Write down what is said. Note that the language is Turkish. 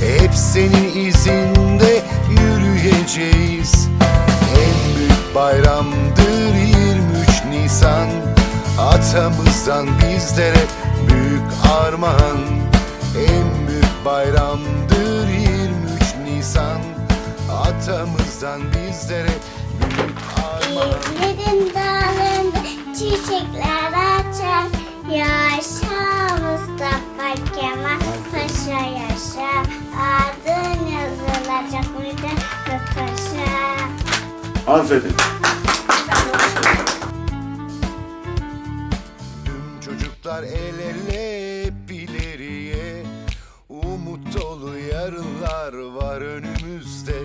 Hep senin izinde yürüyeceğiz. En büyük bayramdır 23 Nisan. Atamızdan bizlere büyük armağan. En büyük bayramdır 23 Nisan. Atamızdan bizlere büyük armağan. İzmir'in dağlarında çiçekler Paşa Aferin. Tüm çocuklar el ele hep ileriye Umut dolu yarınlar var önümüzde